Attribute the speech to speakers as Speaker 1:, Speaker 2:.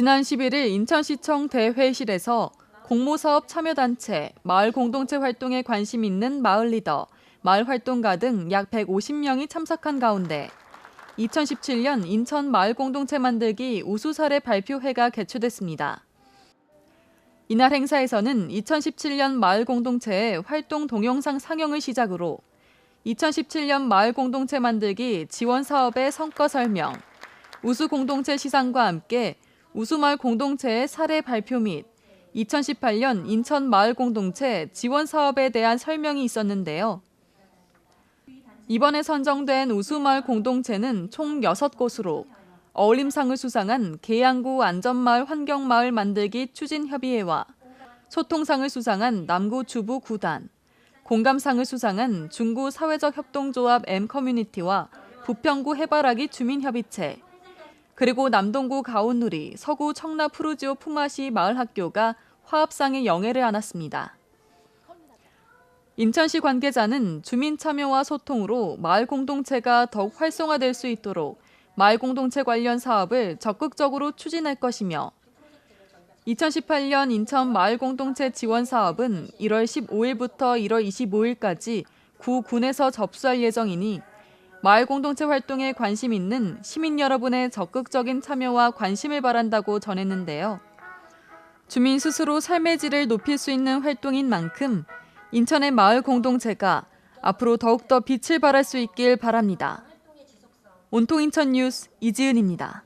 Speaker 1: 지난 11일 인천시청 대회실에서 공모사업 참여단체, 마을 공동체 활동에 관심 있는 마을 리더, 마을 활동가 등 약 150명이 참석한 가운데 2017년 인천 마을 공동체 만들기 우수 사례 발표회가 개최됐습니다. 이날 행사에서는 2017년 마을 공동체의 활동 동영상 상영을 시작으로 2017년 마을 공동체 만들기 지원 사업의 성과 설명, 우수 공동체 시상과 함께 우수 마을 공동체의 사례 발표 및 2018년 인천 마을 공동체 지원 사업에 대한 설명이 있었는데요. 이번에 선정된 우수 마을 공동체는 총 6곳으로 어울림상을 수상한 계양구 안전마을 환경마을 만들기 추진협의회와 소통상을 수상한 남구 주부 구단, 공감상을 수상한 중구 사회적 협동조합 M커뮤니티와 부평구 해바라기 주민협의체, 그리고 남동구 가온누리, 서구 청라 푸르지오 품앗이 마을학교가 화합상의 영예를 안았습니다. 인천시 관계자는 주민 참여와 소통으로 마을 공동체가 더욱 활성화될 수 있도록 마을 공동체 관련 사업을 적극적으로 추진할 것이며 2018년 인천 마을 공동체 지원 사업은 1월 15일부터 1월 25일까지 구 군에서 접수할 예정이니 마을 공동체 활동에 관심 있는 시민 여러분의 적극적인 참여와 관심을 바란다고 전했는데요. 주민 스스로 삶의 질을 높일 수 있는 활동인 만큼 인천의 마을 공동체가 앞으로 더욱더 빛을 발할 수 있길 바랍니다. 온통 인천 뉴스 이지은입니다.